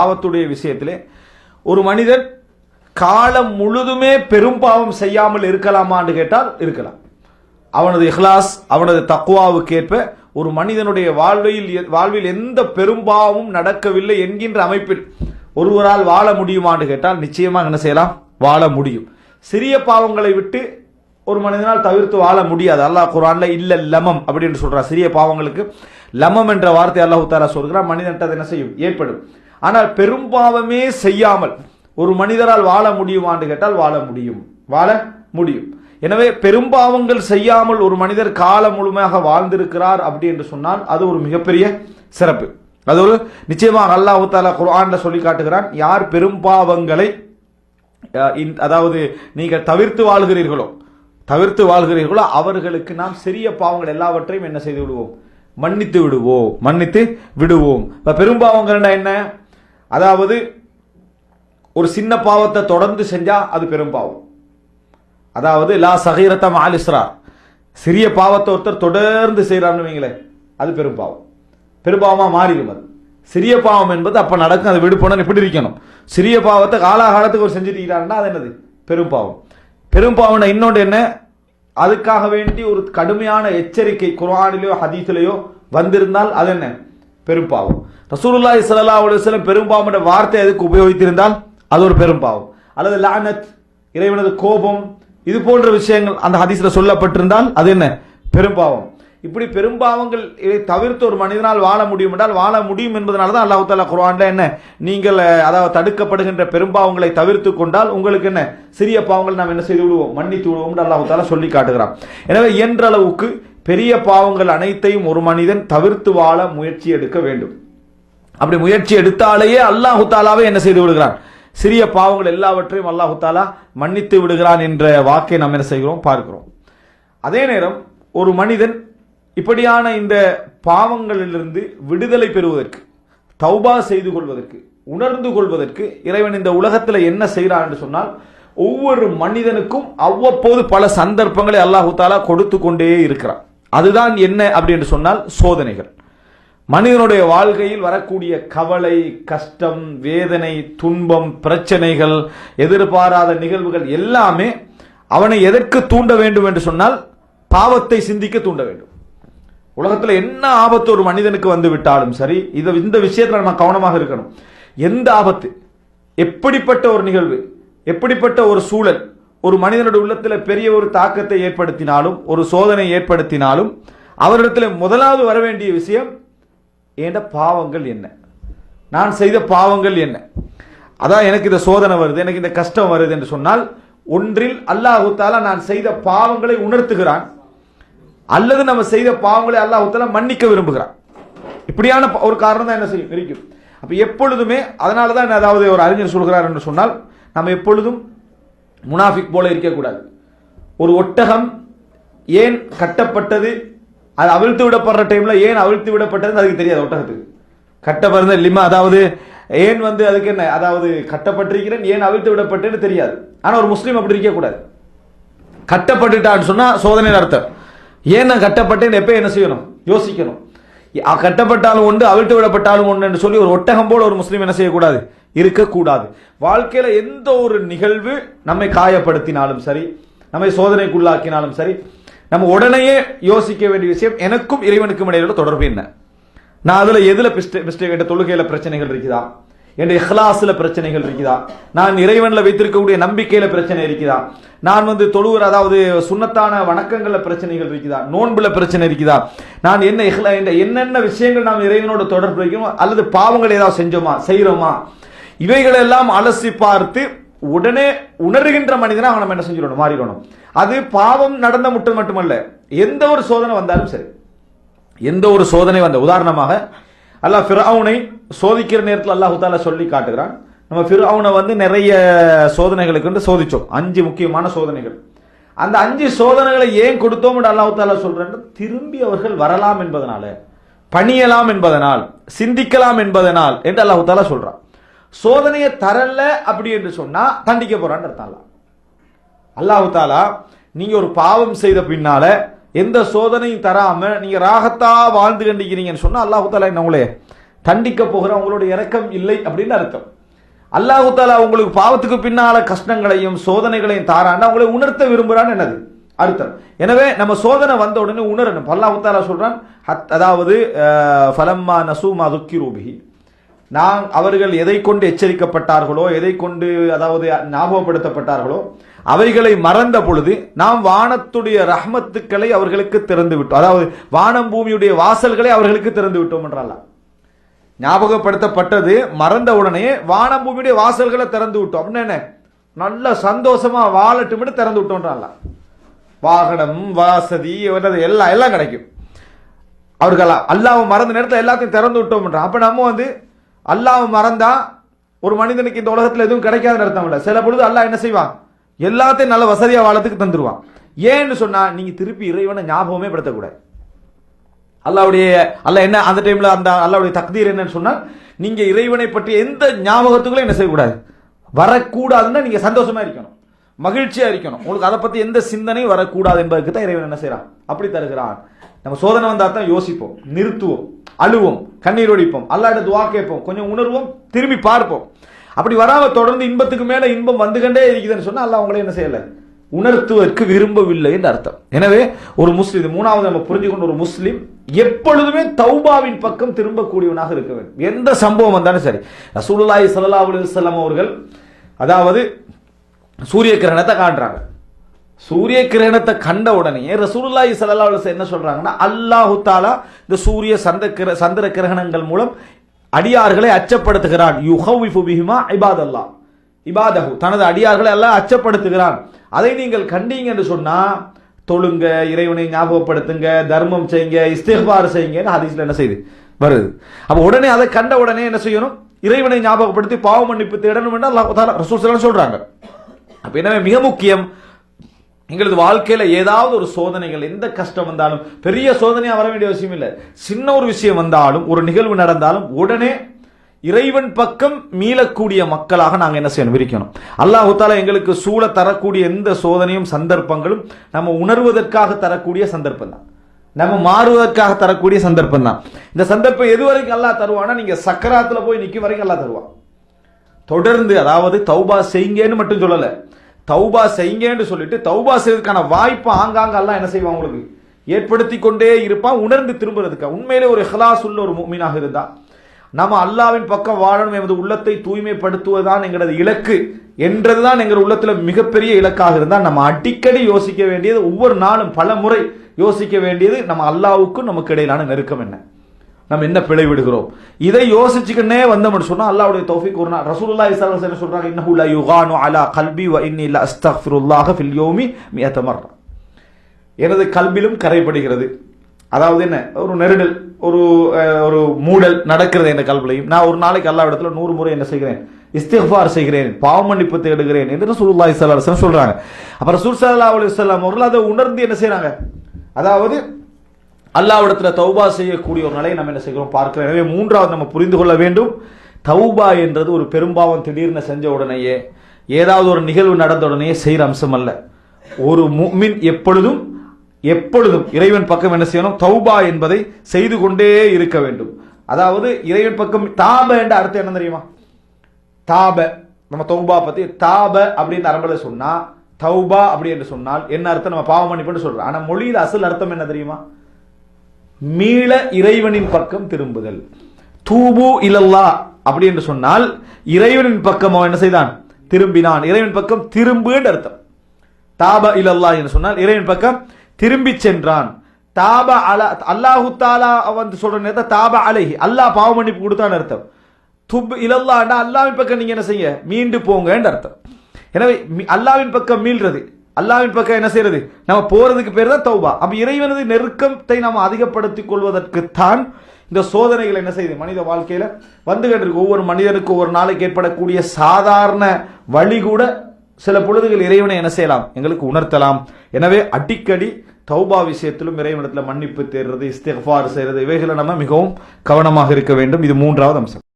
பாவத்துடைய விஷயத்திலே ஒரு மனிதன் காலம் முழுதுமே பெரும் பாவம் செய்யாமல் இருக்கலாமான்னு கேட்டால் இருக்கலாம். அவனது இஹ்லாஸ் அவனது தக்குவாவுக்கேற்ப ஒரு மனிதனுடைய வாழ்வில் வாழ்வில் எந்த பெரும்பாவமும் நடக்கவில்லை என்கின்ற அமைப்பில் ஒருவரால் வாழ முடியுமான்னு கேட்டால் நிச்சயமாக என்ன செய்யலாம்? வாழ முடியும். சிறிய பாவங்களை விட்டு ஒரு மனிதனால் தவிர்த்து வாழ முடியாது. அல்லாஹ் குரான்ல இல்ல லமம் அப்படின்னு சொல்றான். சிறிய பாவங்களுக்கு லமம் என்ற வார்த்தை அல்லாஹு தாரா சொல்கிறான். மனிதன்ட்டு அது என்ன செய்யும்? ஏற்படும். ஆனால் பெரும்பாவமே செய்யாமல் ஒரு மனிதரால் வாழ முடியுமான்னு கேட்டால் வாழ முடியும். வாழ முடியும். எனவே பெரும்பாவங்கள் செய்யாமல் ஒரு மனிதர் காலம் முழுமையாக வாழ்ந்திருக்கிறார் அப்படி என்று சொன்னால் அது ஒரு மிகப்பெரிய சிறப்பு. அது ஒரு நிச்சயமாக அல்லாஹு தாலா குர்ஆன்ல சொல்லி காட்டுகிறான் யார் பெரும்பாவங்களை அதாவது நீங்கள் தவிர்த்து வாழ்கிறீர்களோ தவிர்த்து வாழ்கிறீர்களோ அவர்களுக்கு நாம் சிறிய பாவங்கள் எல்லாவற்றையும் என்ன செய்து விடுவோம்? மன்னித்து விடுவோம். மன்னித்து விடுவோம். இப்போ பெரும்பாவங்கள்னா என்ன? அதாவது ஒரு சின்ன பாவத்தை தொடர்ந்து செஞ்சா அது பெரும்பாவம் அதாவது லா சகீரத்தம் ஆலிஸ்ரா சிறிய பாவத்தை ஒருத்தர் தொடர்ந்து செய்கிறான்னு வைங்களேன் அது பெரும்பாவம் பெரும்பாவமாக மாறிடும் அது. சிறிய பாவம் என்பது அப்போ நடக்கும் அது விடுப்பணும் இப்படி இருக்கணும்? சிறிய பாவத்தை காலாகாலத்துக்கு ஒரு செஞ்சுட்டு அது என்னது? பெரும் பாவம். பெரும் பாவம்னா இன்னொன்று என்ன? அதுக்காக வேண்டி ஒரு கடுமையான எச்சரிக்கை குர்ஆனிலேயோ ஹதீஸிலேயோ வந்திருந்தால் அது என்ன? பெரும்பாவம். ரசூலுல்லா ஸல்லல்லாஹு அலுவலம் பெரும்பாவம் என்ற வார்த்தை அதுக்கு உபயோகித்திருந்தால் அது ஒரு பெரும்பாவம். அல்லது லானத் இறைவனது கோபம் இது போன்ற விஷயங்கள் அந்த ஹதீஸில் சொல்லப்பட்டிருந்தால் அது என்ன? பெரும்பாவம். இப்படி பெரும்பாவங்கள் இதை தவிர்த்து ஒரு மனிதனால் வாழ முடியும் என்றால் வாழ முடியும் என்பதனால தான் அல்லாஹு தாலா குர்ஆன்ல என்ன? நீங்கள் அதாவது தடுக்கப்படுகின்ற பெரும்பாவங்களை தவிர்த்து கொண்டால் உங்களுக்கு என்ன? சிறிய பாவங்கள் நாம் என்ன செய்து விடுவோம்? மன்னித்து விடுவோம் அல்லாஹு தாலா சொல்லி காட்டுகிறான். எனவே இயன்ற அளவுக்கு பெரிய பாவங்கள் அனைத்தையும் ஒரு மனிதன் தவிர்த்து வாழ முயற்சி எடுக்க வேண்டும். அப்படி முயற்சி எடுத்தாலேயே அல்லாஹு தாலாவே என்ன செய்து விடுகிறான்? சிறிய பாவங்கள் எல்லாவற்றையும் அல்லாஹு தாலா மன்னித்து விடுகிறான் என்ற வாக்கை நாம் என்ன செய்கிறோம்? பார்க்கிறோம். அதே நேரம் ஒரு மனிதன் இப்படியான இந்த பாவங்களிலிருந்து விடுதலை பெறுவதற்கு தௌபா செய்து கொள்வதற்கு உணர்ந்து கொள்வதற்கு இறைவன் இந்த உலகத்தில் என்ன செய்கிறான் என்று சொன்னால் ஒவ்வொரு மனிதனுக்கும் அவ்வப்போது பல சந்தர்ப்பங்களை அல்லாஹு தாலா கொடுத்து கொண்டே இருக்கிறான். அதுதான் என்ன அப்படி என்று சொன்னால் சோதனைகள். மனிதனுடைய வாழ்க்கையில் வரக்கூடிய கவலை கஷ்டம் வேதனை துன்பம் பிரச்சனைகள் எதிர்பாராத நிகழ்வுகள் எல்லாமே அவனை எதற்கு தூண்ட வேண்டும் என்று சொன்னால் பாவத்தை சிந்திக்க தூண்ட வேண்டும். உலகத்தில் என்ன ஆபத்து ஒரு மனிதனுக்கு வந்து விட்டாலும் சரி இதை இந்த விஷயத்தில் நம்ம கவனமாக இருக்கணும். எந்த ஆபத்து? எப்படிப்பட்ட ஒரு நிகழ்வு? எப்படிப்பட்ட ஒரு சூழல்? ஒரு மனிதனுடைய உள்ளத்தில் பெரிய ஒரு தாக்கத்தை ஏற்படுத்தினாலும் ஒரு சோதனை ஏற்படுத்தினாலும் அவரிடத்தில் முதலாவது வர வேண்டிய விஷயம் ஏண்ட பாவங்கள் என்ன? நான் செய்த பாவங்கள் என்ன? அதான் எனக்கு இந்த சோதனை வருது எனக்கு இந்த கஷ்டம் வருது என்று சொன்னால் ஒன்றில் அல்லாஹு தாலா நான் செய்த பாவங்களை உணர்த்துகிறான் அல்லது நம்ம செய்த பாவங்களை அல்லாஹ் தாலா மன்னிக்க விரும்புகிறான். இப்படியான ஒரு காரணம் தான் என்ன செய்யும்? இருக்கும். அப்போ எப்பொழுதுமே அதனால தான் என்ன அதாவது ஒரு அறிஞர் சொல்கிறார் என்று சொன்னால் நம்ம எப்பொழுதும் முனாஃபிக் போல இருக்கக்கூடாது. ஒரு ஒட்டகம் ஏன் கட்டப்பட்டது? அது அவிழ்த்து விடப்படுற டைம்ல ஏன் அவிழ்த்து விடப்பட்டது அதுக்கு தெரியாது ஒட்டகத்துக்கு. கட்டப்படுறது லிமா அதாவது ஏன் வந்து அதுக்கு என்ன அதாவது கட்டப்பட்டிருக்கிறேன் ஏன் அவிழ்த்து விடப்பட்டேன்னு தெரியாது. ஆனால் ஒரு முஸ்லீம் அப்படி இருக்கக்கூடாது. கட்டப்பட்டுட்டான்னு சொன்னால் சோதனை அர்த்தம். ஏன் நான் கட்டப்பட்டேன்னு எப்போ என்ன செய்யணும்? யோசிக்கணும். கட்டப்பட்டாலும் உண்டு அவிழ்த்து விடப்பட்டாலும் உண்டு சொல்லி ஒரு ஒட்டகம் போல ஒரு முஸ்லீம் என்ன செய்யக்கூடாது? இருக்கக்கூடாது. வாழ்க்கையில எந்த ஒரு நிகழ்வு நம்மை காயப்படுத்தினாலும் சரி நம்மை சோதனைக்குள்ளாக்கினாலும் சரி நம்ம உடனேயே யோசிக்க வேண்டிய விஷயம் எனக்கும் இறைவனுக்கும் இடையில தொடர்பு என்ன? நான் அதுல எதுல மிஸ்டேக் என்ற தொழுகையில பிரச்சனைகள் இருக்குதா? என் இஹ்லாஸில் பிரச்சனைகள் இருக்குதா? நான் இறைவனில் வைத்திருக்கக்கூடிய நம்பிக்கையில் பிரச்சனை இருக்குதா? நான் வந்து தொழுவர் அதாவது சுண்ணத்தான வணக்கங்களில் பிரச்சனைகள் இருக்குதா? நோன்புல பிரச்சனை இருக்குதா? நான் என்ன இஹ்லா என்னென்ன விஷயங்கள் நாம் இறைவனோட தொடர்பு வைக்கணும் அல்லது பாவங்கள் ஏதாவது செஞ்சோமா செய்கிறோமா இவைகளை எல்லாம் அலசி பார்த்து உடனே உணர்கின்ற மனிதனை அவன் நம்ம என்ன செஞ்சிடணும்? மாறிடணும். அது பாவம் நடந்த மட்டும் மட்டுமல்ல எந்த ஒரு சோதனை வந்தாலும் சரி. எந்த ஒரு சோதனை வந்த உதாரணமாக அல்லாஹ் ஃபிரௌனை சோதிக்கிற நேரத்தில் அல்லாஹு தாலா சொல்லி காட்டுகிறான். நம்ம ஃபிரௌனை வந்து நிறைய சோதனைகளுக்கு வந்து சோதிச்சோம். அஞ்சு முக்கியமான சோதனைகள். அந்த அஞ்சு சோதனைகளை ஏன் கொடுத்தோம் என்று அல்லாஹு தாலா சொல்றேன் திரும்பி அவர்கள் வரலாம் என்பதனால பணியலாம் என்பதனால் சிந்திக்கலாம் என்பதனால் என்று அல்லாஹு தாலா சொல்றான். சோதனையை தரல அப்படி என்று சொன்னா தண்டிக்க போறான்னு அர்த்தம் அல்லாஹு தாலா நீங்க ஒரு பாவம் செய்த பின்னால எந்த சோதனையும் தராம நீங்க ராகத்தா வாழ்ந்து கண்டிக்கிறீங்கன்னு சொன்னா அல்லாஹு தாலா என்ன உங்களே தண்டிக்க போகிற உங்களுடைய இறக்கம் இல்லை அப்படின்னு அர்த்தம். அல்லாஹு தாலா உங்களுக்கு பாவத்துக்கு பின்னால கஷ்டங்களையும் சோதனைகளையும் தாரான்னு அவங்களை உணர்த்த விரும்புறான்னு என்னது? அர்த்தம். எனவே நம்ம சோதனை வந்த உடனே உணரணும். அல்லாஹு தாலா சொல்றான் அதாவது ஃபலம்மா நசூமா துக்கி துக்கிரூபிஹி நான் அவர்கள் எதை கொண்டு எச்சரிக்கப்பட்டார்களோ எதை கொண்டு அதாவது ஞாபகப்படுத்தப்பட்டார்களோ அவைகளை மறந்த பொழுது நாம் வானத்துடைய ரஹ்மத்துக்களை அவர்களுக்கு திறந்து விட்டோம். அதாவது வானம் பூமியுடைய வாசல்களை அவர்களுக்கு திறந்து விட்டோம் என்றால் ஞாபகப்படுத்தப்பட்டது மறந்த உடனே வானம் பூமியுடைய வாசல்களை திறந்து விட்டோம். என்ன நல்ல சந்தோஷமா வாழட்டும் திறந்து விட்டோம்ன்றால வாகனம் வாசதி எல்லாம் எல்லாம் கிடைக்கும். அவர்கள் அல்லாஹ் மறந்த நேரத்தில் எல்லாத்தையும் திறந்து விட்டோம்ன்றான் அப்ப நம்ம வந்து அல்லாஹ் மறந்தா ஒரு மனிதனுக்கு இந்த உலகத்தில் எதுவும் கிடைக்காத அர்த்தம் இல்லை. சில பொழுது அல்லாஹ் என்ன செய்வான்? எல்லாத்தையும் நல்ல வசதியாக வாழத்துக்கு தந்துடுவான் ஏன்னு சொன்னால் நீங்கள் திருப்பி இறைவனை ஞாபகமே படுத்தக்கூடாது. அல்லாவுடைய அல்ல என்ன அந்த டைமில் அந்த அல்லாவுடைய தக்தீர் என்னன்னு சொன்னால் நீங்கள் இறைவனை பற்றி எந்த ஞாபகத்துக்குள்ளே என்ன செய்யக்கூடாது? வரக்கூடாதுன்னா நீங்கள் சந்தோஷமாக இருக்கணும். மகிழ்ச்சியா இருக்கணும். உங்களுக்கு அதை பத்தி எந்த சிந்தனையும் வரக்கூடாது என்பதற்கு தான் இறைவன் என்ன செய்யறான் அப்படி தருகிறான். நம்ம சோதனை வந்தா தான் யோசிப்போம் நிறுத்துவோம் அழுவோம் கண்ணீர் ஒடிப்போம் அல்லாட துவா கேட்போம் கொஞ்சம் உணர்வோம் திரும்பி பார்ப்போம். அப்படி வராம தொடர்ந்து இன்பத்துக்கு மேல இன்பம் வந்துகண்டே இருக்குதுன்னு சொன்னா அல்ல அவங்களே என்ன செய்யல? உணர்த்துவதற்கு விரும்பவில்லை என்று அர்த்தம். எனவே ஒரு முஸ்லிம் இது மூணாவது நம்ம புரிஞ்சுக்கொண்ட ஒரு முஸ்லிம் எப்பொழுதுமே தௌபாவின் பக்கம் திரும்பக்கூடியவனாக இருக்க வேண்டும். எந்த சம்பவம் வந்தாலும் சரி. ரசூலுல்லாஹி சல்லா அலைஹி அவர்கள் அதாவது சூரிய கிரகணத்தை காட்டுறாங்க சூரிய கிரகணத்தை கண்ட உடனே ரசூலுல்லாஹி சல்லா அலைஹி என்ன சொல்றாங்கன்னா அல்லாஹு தாலா இந்த சூரிய சந்த கிர- சந்திர கிரகணங்கள் மூலம் அடியார்களை அச்சப்படுத்துகிறான். யுஹவிஃபு பிஹிமா இபாதல்லா இபாதஹு தனது அடியார்களை எல்லாம் அச்சப்படுத்துகிறான். அதை நீங்கள் கண்டீங்க என்று சொன்னால் தொழுங்க இறைவனை ஞாபகப்படுத்துங்க தர்மம் செய்யுங்க இஸ்திக்பார் செய்யுங்கன்னு ஹதீஸில் என்ன செய்யுது வருது. அப்போ உடனே அதை கண்ட உடனே என்ன செய்யணும்? இறைவனை ஞாபகப்படுத்தி பாவ மன்னிப்பு தேடணும் என்று அல்லாஹ் ரசூல் சொல்றாங்க. அப்போ எனவே மிக முக்கியம் எங்களது வாழ்க்கையில ஏதாவது ஒரு சோதனைகள் எந்த கஷ்டம் வந்தாலும் பெரிய சோதனையாக வர வேண்டிய அவசியம் இல்லை. சின்ன ஒரு விஷயம் வந்தாலும் ஒரு நிகழ்வு நடந்தாலும் உடனே இறைவன் பக்கம் மீளக்கூடிய மக்களாக நாங்கள் என்ன செய்யணும்? விரிக்கணும். அல்லாஹு தாலா எங்களுக்கு சூழ தரக்கூடிய எந்த சோதனையும் சந்தர்ப்பங்களும் நம்ம உணர்வதற்காக தரக்கூடிய சந்தர்ப்பம் தான். நம்ம மாறுவதற்காக தரக்கூடிய சந்தர்ப்பம் தான். இந்த சந்தர்ப்பம் எது வரைக்கும் அல்லாஹ் தருவானா நீங்க சக்கராத்துல போய் நிற்கும் வரைக்கும் அல்லா தருவான். தொடர்ந்து அதாவது தௌபா செய்யுங்கன்னு மட்டும் சொல்லலை. தௌபா செய்யுங்கன்னு சொல்லிட்டு தௌபா செய்யறதுக்கான வாய்ப்பு ஆங்காங்க எல்லாம் என்ன செய்வான் உங்களுக்கு? ஏற்படுத்தி கொண்டே இருப்பான் உணர்ந்து திரும்புறதுக்கு? உண்மையிலே ஒரு ஹலாஸ் உள்ள ஒரு மீனாக இருந்தா நம்ம அல்லாவின் பக்கம் வாழணும் எமது உள்ளத்தை தூய்மைப்படுத்துவதுதான் எங்களது இலக்கு என்றதுதான் எங்கள் உள்ளத்துல மிகப்பெரிய இலக்காக இருந்தால் நம்ம அடிக்கடி யோசிக்க வேண்டியது ஒவ்வொரு நாளும் பல முறை யோசிக்க வேண்டியது நம்ம அல்லாவுக்கும் நமக்கு இடையிலான நெருக்கம் என்ன? நம்ம என்ன பிழை விடுகிறோம் இதை யோசிச்சுக்கிட்டே வந்தோம்னு சொன்னா அல்லாஹ்வுடைய தௌஃபிக் ஒரு நாள் ரசூலுல்லாஹி ஸல்லல்லாஹு அலைஹி வஸல்லம் சொல்றாங்க இன்னஹு லா யுகானு அலா கல்பி வ இன்னி லா அஸ்தக்ஃபிருல்லாஹ ஃபில் யௌமி மியத எனது கல்விலும் கரைப்படுகிறது அதாவது என்ன? ஒரு நெருடல் ஒரு ஒரு மூடல் நடக்கிறது என் கல்விலையும் நான் ஒரு நாளைக்கு அல்லா இடத்துல நூறு முறை என்ன செய்கிறேன்? இஸ்திஃபார் செய்கிறேன் பாவ மன்னிப்பு தேடுகிறேன் என்று ரசூலுல்லாஹி ஸல்லல்லாஹு அலைஹி வஸல்லம் சொல்றாங்க. அப்ப ரசூல் ஸல்லல்லாஹு அலைஹி வஸல்லம் அவர்கள் அதை உணர்ந்து என்ன செய்றாங்க? அதாவது அல்லாவிடத்துல தௌபா செய்யக்கூடிய ஒரு நிலையை நம்ம என்ன செய்கிறோம் பார்க்கிறோம். எனவே மூன்றாவது நம்ம புரிந்து கொள்ள வேண்டும். தௌபா என்றது ஒரு பெரும்பாவம் திடீர்னு செஞ்ச உடனேயே ஏதாவது ஒரு நிகழ்வு நடந்த உடனே செய்கிற அம்சம் அல்ல. ஒரு முஃமின் எப்பொழுதும் எப்பொழுதும் இறைவன் பக்கம் என்ன செய்யணும்? தௌபா என்பதை செய்து கொண்டே இருக்க வேண்டும். அதாவது இறைவன் பக்கம் தாப என்ற அர்த்தம் என்ன தெரியுமா? தாப. நம்ம தௌபா பத்தி தாப அப்படின்னு அரபல சொன்னா தௌபா அப்படி என்று சொன்னால் என்ன அர்த்தம்? நம்ம பாவம் மன்னிப்புன்னு சொல்றோம். ஆனா மொழியில் அசல் அர்த்தம் என்ன தெரியுமா? மீள இறைவனின் பக்கம் திரும்புதல். தூபு இலல்லா அப்படி என்று சொன்னால் இறைவனின் பக்கம் அவன் என்ன செய்தான்? திரும்பினான். இறைவன் பக்கம் திரும்புன்னு அர்த்தம். தாப இலல்லா என்று சொன்னால் இறைவன் பக்கம் திரும்பி சென்றான். தாப அல அல்லாஹு தாலா வந்து சொல்ற நேரத்தை தாப அலைஹி அல்லாஹ் பாவ மன்னிப்பு கொடுத்தான் அர்த்தம். துப் இலல்லாண்டா அல்லாவின் பக்கம் நீங்க என்ன செய்ய மீண்டு போங்கன்னு அர்த்தம். எனவே அல்லாவின் பக்கம் மீள்றது. அல்லாவின் பக்கம் என்ன செய்யறது? நம்ம போறதுக்கு பேர் தான் தௌபா. அப்ப இறைவனது நெருக்கத்தை நாம் அதிகப்படுத்திக் கொள்வதற்குத்தான் இந்த சோதனைகள் என்ன செய்யுது? மனித வாழ்க்கையில வந்து இருக்கு ஒவ்வொரு மனிதனுக்கு ஒவ்வொரு நாளைக்கு ஏற்படக்கூடிய சாதாரண வழி கூட சில பொழுதுகள் இறைவனை என்ன செய்யலாம்? எங்களுக்கு உணர்த்தலாம். எனவே அடிக்கடி தௌபா விஷயத்திலும் இறைவனத்தில் மன்னிப்பு தேடுறது இஸ்திஃபார் செய்கிறது இவைகளை நம்ம மிகவும் கவனமாக இருக்க வேண்டும். இது மூன்றாவது அம்சம்.